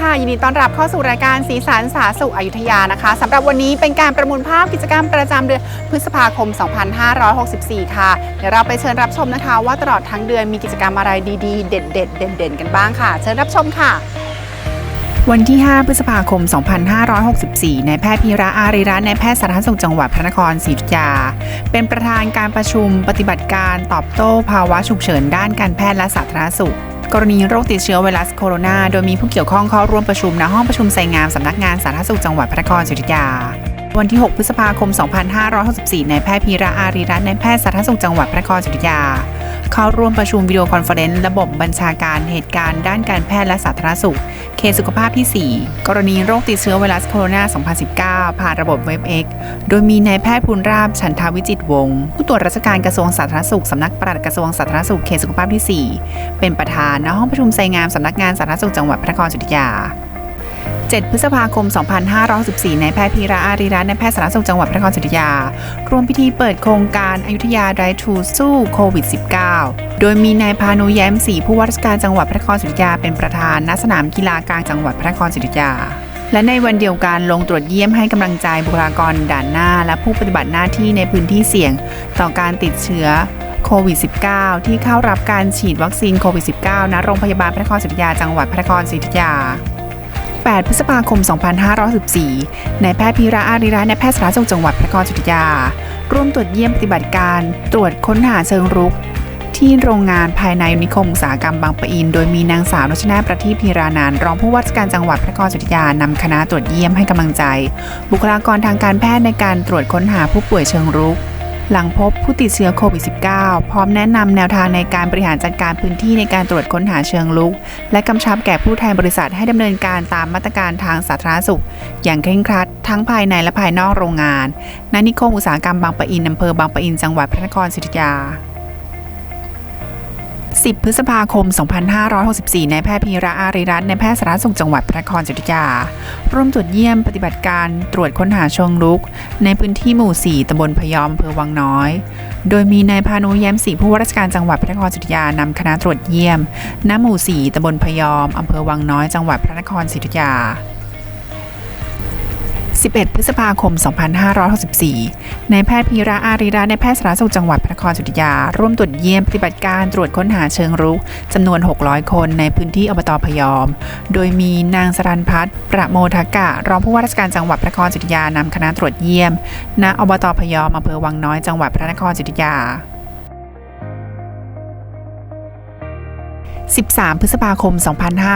ค่ะยินดีต้อนรับเข้าสู่รายการสีสันสาสุขอยุธยานะคะสำหรับวันนี้เป็นการประมวลภาพกิจกรรมประจำเดือนพฤษภาคม 2564 ค่ะ เดี๋ยวเราไปเชิญรับชมนะคะ ว่าตลอดทั้งเดือนมีกิจกรรมอะไรดีๆ เด็ด ๆ เด่น ๆ กันบ้างค่ะ เชิญรับชมค่ะวันที่ 5 พฤษภาคม 2564 นายแพทย์พีระอารีรัตน์ในายแพทย์สาธารณสุขจังหวัดพระนครศรีอยุธยา เป็นประธานการประชุมปฏิบัติการตอบโต้ภาวะฉุกเฉินด้านการแพทย์และสาธารณสุข กรณีโรคติดเชื้อไวรัสโคโรนา โดยมีผู้เกี่ยวข้องเข้าร่วมประชุมณห้องประชุมไซงามสำนักงานสาธารณสุขจังหวัดพระนครศรีอยุธยา วันที่ 6 พฤษภาคม 2564นายแพทย์พีระอารีรัตน์นายแพทย์สาธารณสุขจังหวัดพระนครศรีอยุธยา เข้าร่วมประชุมวิดีโอคอนเฟอเรนซ์ระบบบัญชาการเหตุการณ์ด้านการแพทย์และสาธารณสุขเขตสุขภาพที่ 4 กรณีโรคติดเชื้อไวรัสโคโรนา 2019 ผ่านระบบเว็บ X โดยมีนายแพทย์ภูลราบฉันทาวิจิตวงศ์ผู้ตรวจราชการกระทรวงสาธารณสุขสำนักปลัดกระทรวงสาธารณสุขเขตสุขภาพที่ 4 เป็นประธานณห้องประชุมไซงามสำนักงานสาธารณสุขจังหวัดพระนครศรีอยุธยา 7 พฤษภาคม 2564นายแพทย์พีระอารีรัตน์นายแพทย์สาธารณสุขจังหวัดพระนครศรีอยุธยา ร่วมพิธีเปิดโครงการอายุทยา Drive to สู้โควิด -19 โดยมีนายพานุแย้มศรีผู้ว่าราชการจังหวัดพระนครศรีอยุธยาเป็นประธานณสนามกีฬากลางจังหวัดพระนครศรีอยุธยาและในวันเดียวกันลงตรวจเยี่ยมให้กำลังใจบุคลากรด่านหน้า และผู้ปฏิบัติหน้าที่ในพื้นที่เสี่ยง ต่อการติดเชื้อโควิด -19 ที่เข้ารับการฉีดวัคซีนโควิด -19 ณโรงพยาบาลพระนครศรีอยุธยาจังหวัดพระนครศรีอยุธยา 8 พฤษภาคม 2514นายแพทย์พีระอารีรัตน์นายแพทย์สาธารณสุขจังหวัดพระนครศรีอยุธยา ร่วมตรวจเยี่ยมปฏิบัติการตรวจค้นหาเชิงรุก ที่โรงงานภายในนิคมอุตสาหกรรมบางปะอิน โดยมีนางสาวนุชนาประทีปพีรานานรองผู้ว่าราชการจังหวัดพระนครศรีอยุธยานำคณะตรวจเยี่ยมให้กำลังใจ บุคลากรทางการแพทย์ในการตรวจค้นหาผู้ป่วยเชิงรุก หลังพบผู้ติดเชื้อโควิด -19 พร้อมแนะนำแนวทางในการบริหารจัดการพื้นที่ในการตรวจค้นหาเชิงลุก และกำชับแก่ผู้แทนบริษัทให้ดำเนินการตามมาตรการทางสาธารณสุข อย่างเคร่งครัด ทั้งภายในและภายนอกโรงงานณนิคมอุตสาหกรรมบางปะอินอำเภอบางปะอินจังหวัดพระนครศรีอยุธยา 10 พฤษภาคม 2564 นายแพทย์พีระอารีรัตน์นายแพทย์สาธารณสุขจังหวัดพระนครศรีอยุธยา ร่วมตรวจเยี่ยมปฏิบัติการตรวจค้นหาเชิงรุก ในพื้นที่หมู่ 4 ตำบลพยอมอำเภอวังน้อย โดยมีนายพานุแย้มศรีผู้ว่าราชการจังหวัดพระนครศรีอยุธยานำคณะตรวจเยี่ยม ณ หมู่ 4 ตำบลพยอมอำเภอวังน้อย จังหวัดพระนครศรีอยุธยา 11 พฤษภาคม 2564นายแพทย์พีระอารีรัตน์นายแพทย์สาธารณสุขจังหวัดพระนครศรีอยุธยา ร่วมตรวจเยี่ยมปฏิบัติการตรวจค้นหาเชิงรุกจำนวน 600 คนในพื้นที่อบตพยอม โดยมีนางสรันพัฒน์ประโมทกะ รองผู้ว่าราชการจังหวัดพระนครศรีอยุธยานำคณะตรวจเยี่ยม ณ อบตพยอมอำเภอวังน้อยจังหวัดพระนครศรีอยุธยา 13 พฤษภาคม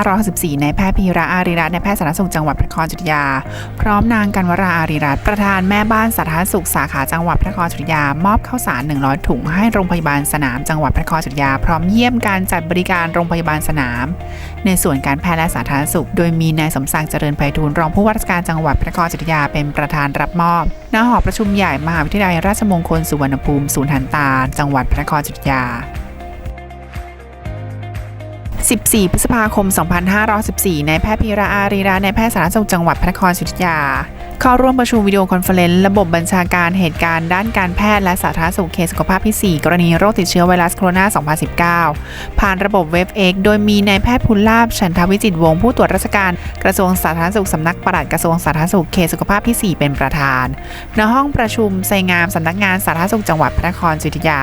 2564นายแพทย์พีระอารีรัตน์นายแพทย์สาธารณสุขจังหวัดพระนครศรีอยุธยาพร้อมนางกันวราอารีรัตน์ประธานแม่บ้านสาธารณสุขสาขาจังหวัดพระนครศรีอยุธยามอบข้าวสาร 100 ถุงให้โรงพยาบาลสนามจังหวัดพระนครศรีอยุธยาพร้อมเยี่ยมการจัดบริการโรงพยาบาลสนาม ในส่วนการแพทย์และสาธารณสุข โดยมีนายสมศักดิ์เจริญไพฑูรย์รองผู้ว่าราชการจังหวัดพระนครศรีอยุธยาเป็นประธานรับมอบณหอประชุมใหญ่มหาวิทยาลัยราชมงคลสุวรรณภูมิศูนย์หันตาจังหวัดพระนครศรียา 14 พฤษภาคม 2514นายแพทย์พีระอารีรัตน์นายแพทย์สาธารณสุขจังหวัดพระนครศรีอยุธยา เข้าร่วมประชุมวิดีโอคอนเฟอเรนซ์ระบบบัญชาการเหตุการณ์ด้านการแพทย์และสาธารณสุขเขตสุขภาพที่ 4 กรณีโรคติดเชื้อไวรัสโคโรนา 2019 ผ่านระบบเว็บ X โดยมีนายแพทย์พุลลาบฉันทวิจิตวงศ์ผู้ตรวจราชการกระทรวงสาธารณสุขสำนักปลัดกระทรวงสาธารณสุขเขตสุขภาพที่ 4 เป็นประธาน ณห้องประชุมไซงามสำนักงานสาธารณสุขจังหวัดพระนครศรีอยุธยา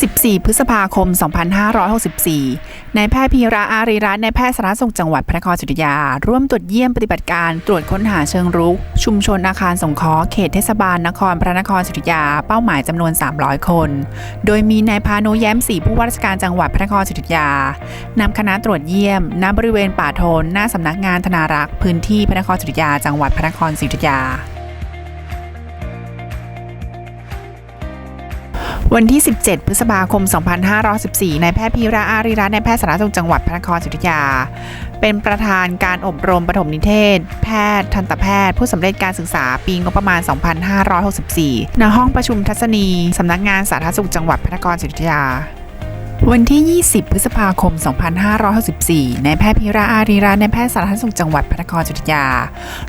14 พฤษภาคม 2564 นายแพทย์พีระอารีรัตน์นายแพทย์สาธารณสุขจังหวัดพระนครศรีอยุธยา ร่วมตรวจเยี่ยมปฏิบัติการตรวจค้นหาเชิงรุก ชุมชนอาคารสงเคราะห์เขตเทศบาลนครพระนครศรีอยุธยา เป้าหมายจำนวน 300 คน โดยมีนายพานุแย้มศรีผู้ว่าราชการจังหวัดพระนครศรีอยุธยานำคณะตรวจเยี่ยมณบริเวณป่าโทนหน้าสำนักงานธนารักษ์พื้นที่พระนครศรีอยุธยา จังหวัดพระนครศรีอยุธยา วันที่ 17 พฤษภาคม 2514นายแพทย์พีระอารีรัตน์นายแพทย์สาธารณสุขจังหวัดพระนครศรีอยุธยา เป็นประธานการอบรมปฐมนิเทศ แพทย์ทันตแพทย์ ผู้สำเร็จการศึกษาปีงบประมาณ 2564 ณ ห้องประชุมทัศนีสำนักงานสาธารณสุขจังหวัดพระนครศรีอยุธยา วันที่ 20 พฤษภาคม 2564นายแพทย์พิระอารีรัตน์นายแพทย์สาธารณสุขจังหวัดพระนครศรีอยุธยา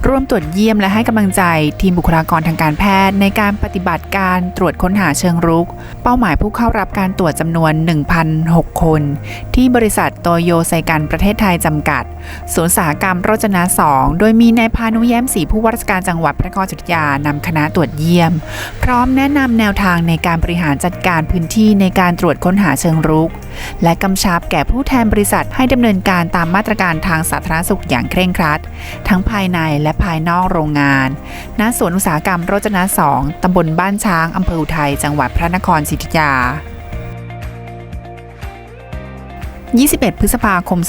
ร่วมตรวจเยี่ยมและให้กำลังใจทีมบุคลากรทางการแพทย์ ในการปฏิบัติการตรวจค้นหาเชิงรุก เป้าหมายผู้เข้ารับการตรวจจำนวน 1,006 คน ที่บริษัทโตโยไซกันประเทศไทยจำกัดศูนย์สาหกรรมโรจนะ 2 โดยมีนายพานุแย้มศรีผู้ว่าราชการจังหวัดพระนครศรีอยุธยานำคณะตรวจเยี่ยม พร้อมแนะนำแนวทางในการบริหารจัดการพื้นที่ในการตรวจค้นหาเชิงรุกและกำชับแก่ผู้แทนบริษัทให้ดำเนินการตามมาตรการทางสาธารณสุขอย่างเคร่งครัด ทั้งภายในและภายนอกโรงงานณสวนอุตสาหกรรมโรจนะ 2 ตำบลบ้านช้างอำเภออุทัยจังหวัดพระนครศรีอยุธยา 21 พฤษภาคม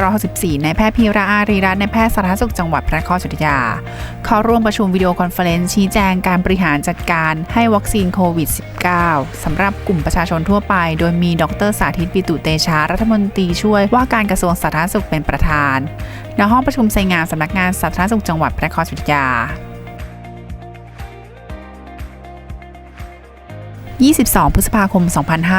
2564นายแพทย์พีระอารีรัตน์นายแพทย์สาธารณสุขจังหวัดพระนครศรีอยุธยา เข้าร่วมประชุมวิดีโอคอนเฟอเรนซ์ชี้แจงการบริหารจัดการให้วัคซีนโควิด -19 สำหรับกลุ่มประชาชนทั่วไป โดยมีดรสาธิตปิตุเตชา รัฐมนตรีช่วยว่าการกระทรวงสาธารณสุขเป็นประธาน ณ ห้องประชุมไซงานสำนักงานสาธารณสุขจังหวัดพระนครศรีอยุธยา 22 พฤษภาคม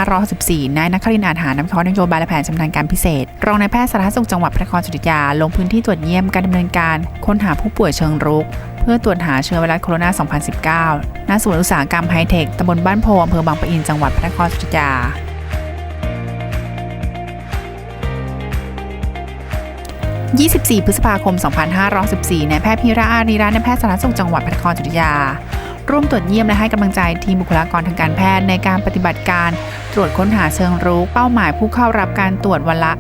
2564 นายนครินอาหารนำวิเคราะห์นโยบายและแผนชำนาญการพิเศษ รองนายแพทย์สาธารณสุขจังหวัดพระนครศรีอยุธยา ลงพื้นที่ตรวจเยี่ยมการดำเนินการค้นหาผู้ป่วยเชิงรุก เพื่อตรวจหาเชื้อไวรัสโคโรนา 2019 ณ ศูนย์อุตสาหกรรมไฮเทค ตำบลบ้านโพอำเภอบางปะอิน จังหวัดพระนครศรีอยุธยา24 พฤษภาคม 2514นายแพทย์พิระอารีรัตน์นายแพทย์สาธารณสุขจังหวัดพระนครศรีอยุธยา ร่วมตรวจเยี่ยมและให้กำลังใจทีมบุคลากรทางการแพทย์ในการปฏิบัติการตรวจค้นหาเชิงรุกเป้าหมายผู้เข้ารับการตรวจวันละ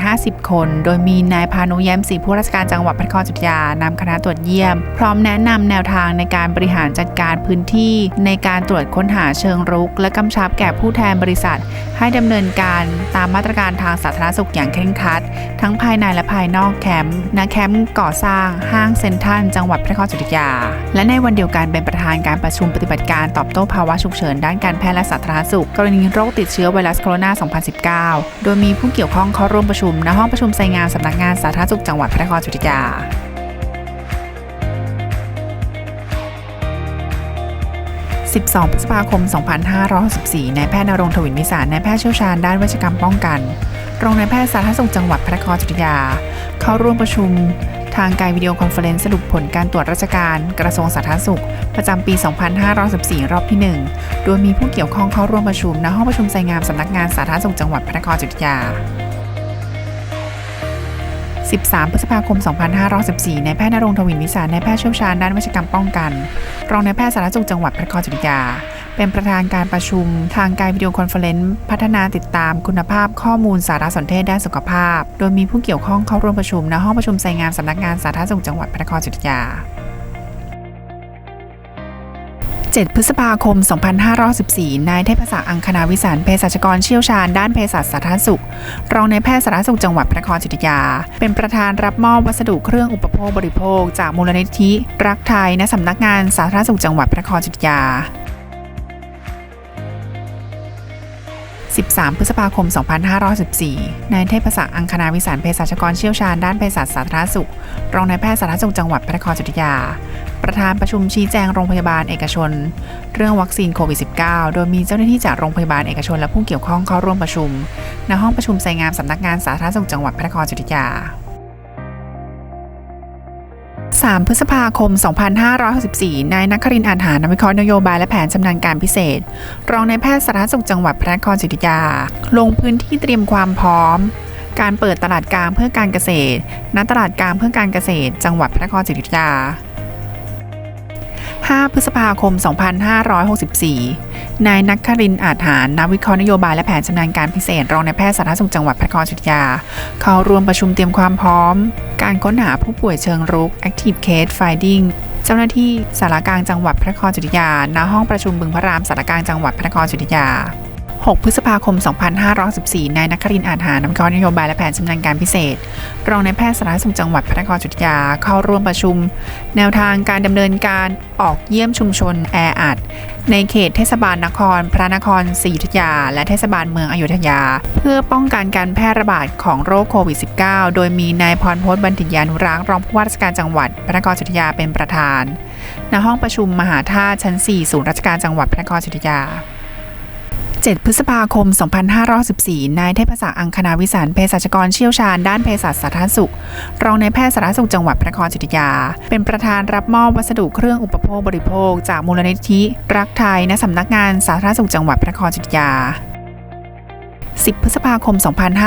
650 คน โดยมีนายพานุแย้มศรีผู้ราชการจังหวัดพระนครศรีอยุธยานำคณะตรวจเยี่ยม พร้อมแนะนำแนวทางในการบริหารจัดการพื้นที่ ในการตรวจค้นหาเชิงรุก และกำชับแก่ผู้แทนบริษัท ให้ดำเนินการตามมาตรการทางสาธารณสุขอย่างเคร่งครัด ทั้งภายในและภายนอกแคมป์ณแคมป์ก่อสร้างห้างเซ็นทรัลจังหวัดพระนครศรีอยุธยา และในวันเดียวกันเป็นประธานการประชุมปฏิบัติการตอบโต้ภาวะฉุกเฉินด้านการแพทย์และสาธารณสุข กรณีโรคติดเชื้อไวรัสโคโรนา 2019 โดยมีผู้เกี่ยวข้องเข้าร่วมประชุมณห้องประชุมไซงานสำนักงานสาธารณสุขจังหวัดพระนครศรีอยุธยา12พฤษภาคม 2564นายแพทย์นรงค์ถวินวิสารนายแพทย์เชี่ยวชาญด้านเวชกรรมป้องกัน รองนายแพทย์สาธารณสุขจังหวัดพระนครศรีอยุธยา เข้าร่วมประชุม ทางการวิดีโอคอนเฟอเรนซ์สรุปผลการตรวจราชการ กระทรวงสาธารณสุข ประจำปี 2514 รอบที่ 1 โดยมีผู้เกี่ยวข้องเข้าร่วมประชุมณห้องประชุมไซงามสำนักงานสาธารณสุขจังหวัดพระนครศรีอยุธยา 13 พฤษภาคม 2514นายแพทย์นรงทวินวิสารนายแพทย์เชี่ยวชาญด้านวิชกรรมป้องกัน รองนายแพทย์สาธารณสุขจังหวัดพระนครศรีอยุธยา เป็นประธานการประชุม ทางการวิดีโอคอนเฟอเรนซ์พัฒนาติดตามคุณภาพข้อมูลสารสนเทศด้านสุขภาพ โดยมีผู้เกี่ยวข้องเข้าร่วมประชุมณห้องประชุมไซงามสำนักงานสาธารณสุขจังหวัดพระนครศรีอยุธยา 7 พฤษภาคม 2514 นายเทพศักดิ์อังคณาวิสารเภสัชกรเชี่ยวชาญด้านเภสัชสาธารณสุข รองนายแพทย์สาธารณสุขจังหวัดพระนครศรีอยุธยา เป็นประธานรับมอบวัสดุเครื่องอุปโภคบริโภค จากมูลนิธิ รักไทยณสำนักงานสาธารณสุขจังหวัดพระนครศรีอยุธยา13 พฤษภาคม 2514 นายเทพศักดิ์อังคณาวิสารเภสัชกรเชี่ยวชาญด้านเภสัชสาธารณสุข รองนายแพทย์สาธารณสุขจังหวัดพระนครศรีอยุธยา ประธานประชุมชี้แจงโรงพยาบาลเอกชน เรื่องวัคซีนโควิด -19 โดยมีเจ้าหน้าที่จากโรงพยาบาลเอกชนและผู้เกี่ยวข้องเข้าร่วมประชุม ณห้องประชุมไซงามสำนักงานสาธารณสุขจังหวัดพระนครศรีอยุธยา 3 พฤษภาคม 2564 นายนครินทร์อาจหารนวิเคราะห์นโยบายและแผนชำนาญการพิเศษ รองนายแพทย์สาธารณสุขจังหวัดพระนครศรีอยุธยา ลงพื้นที่เตรียมความพร้อมการเปิดตลาดกลางเพื่อการเกษตร ณ ตลาดกลางเพื่อการเกษตร จังหวัดพระนครศรีอยุธยา 5 พฤษภาคม 2564 นายนักครินอาจหาร นักวิเคราะห์นโยบายและแผนชำนาญการพิเศษ รองนายแพทย์สาธารณสุขจังหวัดพระนครศรีอยุธยา เข้าร่วมประชุมเตรียมความพร้อม การค้นหาผู้ป่วยเชิงรุก Active Case Finding เจ้าหน้าที่สารกลางจังหวัดพระนครศรีอยุธยา ณ ห้องประชุมบึงพระรามสารกลางจังหวัดพระนครศรีอยุธยา 6 พฤษภาคม 2514นายนครินอาจหารนำวิเครนโยบายและแผนชำนาญการพิเศษ รองนายแพทย์สาธารณสุขจังหวัดพระนครศรีอยุธยาเข้าร่วมประชุม แนวทางการดำเนินการออกเยี่ยมชุมชนแออัดในเขตเทศบาลนคร พระนครศรีอยุธยา และเทศบาลเมืองอยุธยา เพื่อป้องกันการแพร่ระบาดของโรคโควิด -19 โดยมีนายพรพจน์บัณฑิตยานุรักษ์รองผู้ว่าราชการจังหวัด พระนครศรีอยุธยาเป็นประธานณห้องประชุมมหาธาตุชั้น 4 ศูนย์ราชการจังหวัดพระนครศรีอยุธยา 7 พฤษภาคม 2514 นายเทพศักดิ์อังคณาวิสานเภสัชกรเชี่ยวชาญด้านเภสัชสาธารณสุข รองนายแพทย์สาธารณสุขจังหวัดพระนครศรีอยุธยา เป็นประธานรับมอบวัสดุเครื่องอุปโภคบริโภค จากมูลนิธิ รักไทยณสำนักงานสาธารณสุขจังหวัดพระนครศรีอยุธยา 10 พฤษภาคม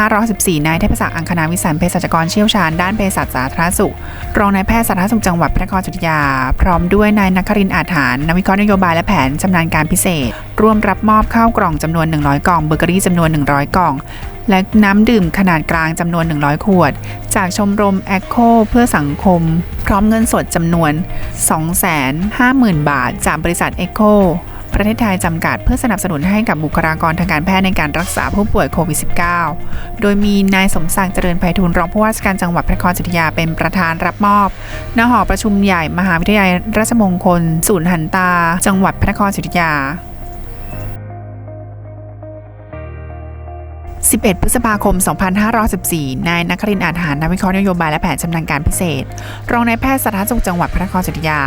2514 นายเทพศักดิ์อังคณาวิสันเภสัชกรเชี่ยวชาญด้านเภสัชสาธารณสุข รองนายแพทย์สาธารณสุขจังหวัดพระนครศรีอยุธยา พร้อมด้วยนายนักครินทร์อาถานนักวิเคราะห์นโยบายและแผนชำนาญการพิเศษ ร่วมรับมอบข้าวกล่องจำนวน 100 กล่องเบเกอรี่จำนวน 100 กล่อง และน้ำดื่มขนาดกลางจำนวน 100 ขวด จากชมรมแอคโคเพื่อสังคม พร้อมเงินสดจำนวน 250,000 บาท จากบริษัทเอ c o ประเทศไทยจำกัดเพื่อสนับสนุนให้กับบุคลากรทางการแพทย์ในการรักษาผู้ป่วยโควิด -19 โดยมีนายสมศักดิ์เจริญไพฑูรย์รองผู้ว่าราชการจังหวัดพระนครศรีอยุธยาเป็นประธานรับมอบณหอประชุมใหญ่มหาวิทยาลัยราชมงคลศูนย์หันตา จังหวัดพระนครศรีอยุธยา 11 พฤษภาคม 2514 นายนักครินทร์อาจหารนักวิเคราะห์นโยบายและแผนชำนาญการพิเศษ รองนายแพทย์สาธารณสุขจังหวัดพระนครศรีอยุธยา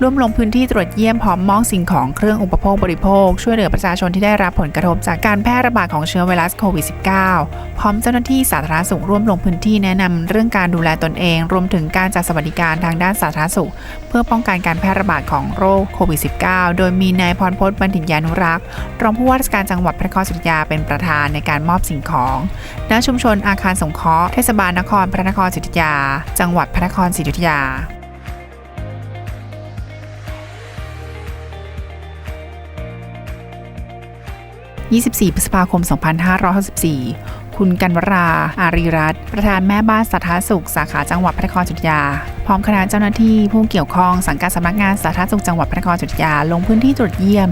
ร่วมลงพื้นที่ตรวจเยี่ยมพร้อมมอบสิ่งของเครื่องอุปโภคบริโภค ช่วยเหลือประชาชนที่ได้รับผลกระทบจากการแพร่ระบาดของเชื้อไวรัสโควิด -19 พร้อมเจ้าหน้าที่สาธารณสุขร่วมลงพื้นที่แนะนำเรื่องการดูแลตนเอง รวมถึงการจัดสวัสดิการทางด้านสาธารณสุข เพื่อป้องกันการแพร่ระบาดของโรคโควิด -19 โดยมีนายพรพจน์บัณฑิตยานุรักษ์รองผู้ว่าราชการจังหวัดพระนครศรีอยุธยาเป็นประธานในการมอบสิ่งของณชุมชนอาคารสงเคราะห์เทศบาลนครพระนครศรีอยุธยา จังหวัดพระนครศรีอยุธยา24พฤษภาคม 2564 คุณกันวรา อารีรัตน์ประธานแม่บ้านสาธารณสุข สาขาจังหวัดพระนครศรีอยุธยา พร้อมคณะเจ้าหน้าที่ผู้เกี่ยวข้องสังกัดสำนักงานสาธารณสุขจังหวัดพระนครศรีอยุธยา ลงพื้นที่ตรวจเยี่ยม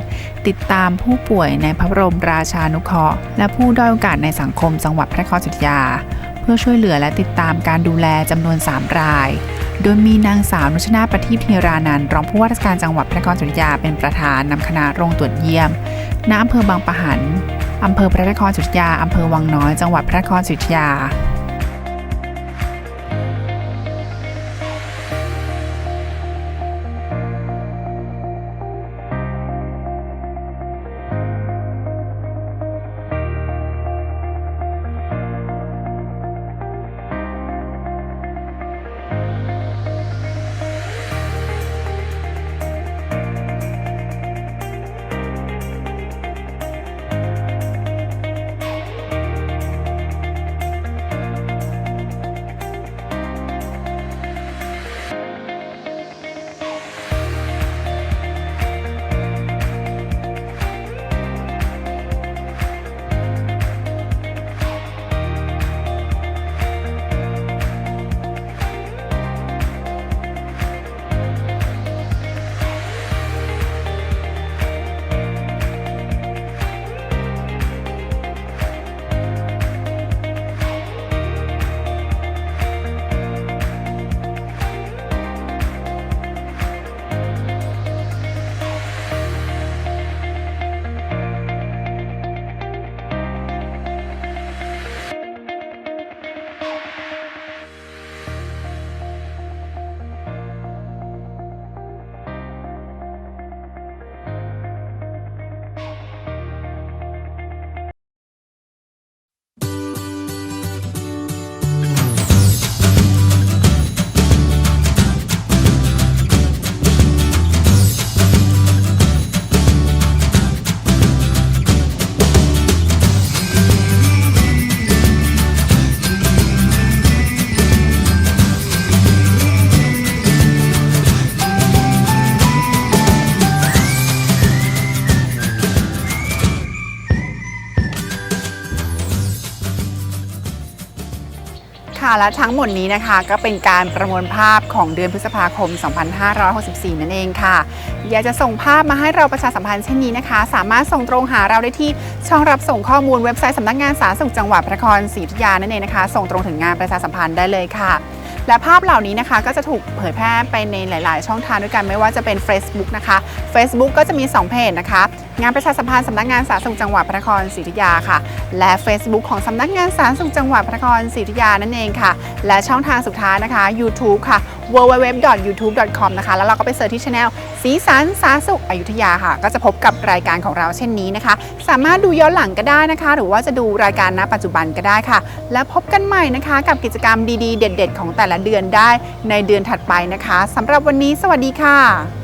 ติดตามผู้ป่วยในพระบรมราชานุเคราะห์และผู้ด้อยโอกาสในสังคมจังหวัดพระนครศรีอยุธยา เพื่อช่วยเหลือและติดตามการดูแลจำนวน 3 ราย โดยมีนางสาวนุชนาประทีปธีรานันรองผู้ว่าราชการจังหวัดพระนครศรีอยุธยาเป็นประธานนำคณะลงตรวจเยี่ยมณอำเภอบางปะหัน อำเภอพระนครศรีอยุธยาอำเภอวังน้อย จังหวัดพระนครศรีอยุธยา และทั้งหมดนี้นะคะก็เป็นการประมวลภาพของเดือนพฤษภาคม 2564 นั่นเองค่ะ อยากจะส่งภาพมาให้เราประชาสัมพันธ์เช่นนี้นะคะ สามารถส่งตรงหาเราได้ที่ช่องรับส่งข้อมูลเว็บไซต์สำนักงานสาธารณสุขจังหวัดพระนครศรีอยุธยานั่นเองนะคะ ส่งตรงถึงงานประชาสัมพันธ์ได้เลยค่ะ และภาพเหล่านี้นะคะก็จะถูกเผยแพร่ไปในหลาย ๆ ช่องทางด้วยกันไม่ว่าจะเป็น Facebook นะคะ Facebook ก็จะมี 2 เพจนะคะ งานประชาสัมพันธ์สำนักงานสาธารณสุขจังหวัดพระนครศรีอยุธยาค่ะ และ Facebook ของสำนักงานสาธารณสุขจังหวัดพระนครศรีอยุธยานั่นเองค่ะ และช่องทางสุดท้ายนะคะ YouTube ค่ะ www.youtube.com นะคะ แล้วเราก็ไปเสิร์ชที่ช anel สีสันสาสุขอยุธยาค่ะ ก็จะพบกับรายการของเราเช่นนี้นะคะ สามารถดูย้อนหลังก็ได้นะคะ หรือว่าจะดูรายการณปัจจุบันก็ได้ค่ะ แล้วพบกันใหม่นะคะ กับกิจกรรมดีๆ เด็ด ๆ ของแต่ละเดือนได้ในเดือนถัดไปนะคะสำหรับวันนี้ สวัสดีค่ะ